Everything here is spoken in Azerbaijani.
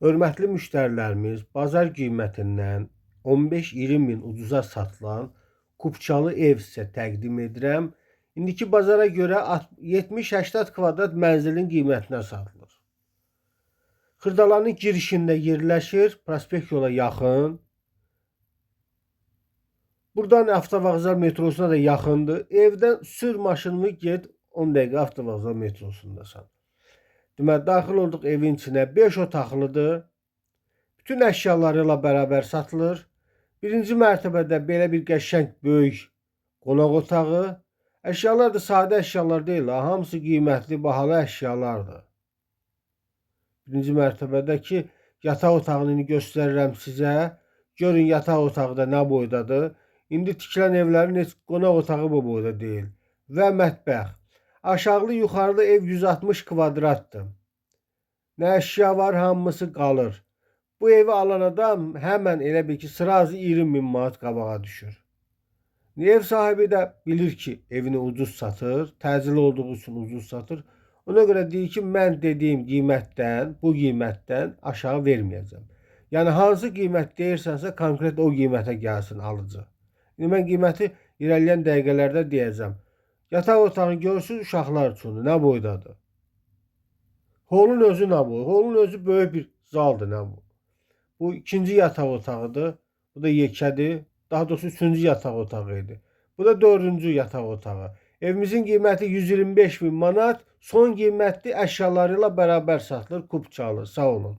Hörmətli müştərilərimiz, bazar qiymətindən 15-20 min ucuza satılan Kupçalı ev sizə təqdim edirəm. İndiki bazara görə 70-80 kvadrat mənzilin qiymətinə satılır. Xırdalanın girişində yerləşir, prospekt yola yaxın. Buradan avtovağzal metrosuna da yaxındır. Evdən sür maşınını get 10 dəqiqə avtovağzal metrosundasan. Deməli, daxil olduq evin içinə. 5 otaqlıdır. Bütün əşyaları ilə bərabər satılır. Birinci mərtəbədə belə bir qəşəng böyük qonaq otağı. Əşyalar da sadə əşyalar deyil, ha, hamısı qiymətli, bahalı əşyalardır. Birinci mərtəbədəki yataq otağını göstərirəm sizə. Görün yataq otağı da nə boydadır. İndi tikilən evlərin heç qonaq otağı bu boyda deyil. Və mətbəx. Aşağılı yuxarılı ev 160 kvadratdır. Nə əşya var, hamısı qalır. Bu evi alan adam həmən elə bil ki, sırazı 20 min manat qabağa düşür. Ev sahibi də bilir ki, evini ucuz satır, təcili olduğu üçün ucuz satır. Ona görə deyir ki, mən dediyim qiymətdən, bu qiymətdən aşağı verməyəcəm. Yəni hansı qiymət deyirsənsə, konkret o qiymətə gəlsin alıcı. İndi mən qiyməti irəliləyən dəqiqələrdə deyəcəm. Yataq otağı görürsüz uşaqlar üçündür. Nə boydadır? Holun özü nə boy? Holun özü böyük bir zaldır nə bu? Bu ikinci yataq otağıdır. Bu da yekədir. Daha doğrusu üçüncü yataq otağı idi. Bu da dördüncü yataq otağı. Evimizin qiyməti 125 bin manat. Son qiymətli əşyaları ilə bərabər satılır. Kupçalı. Sağ olun.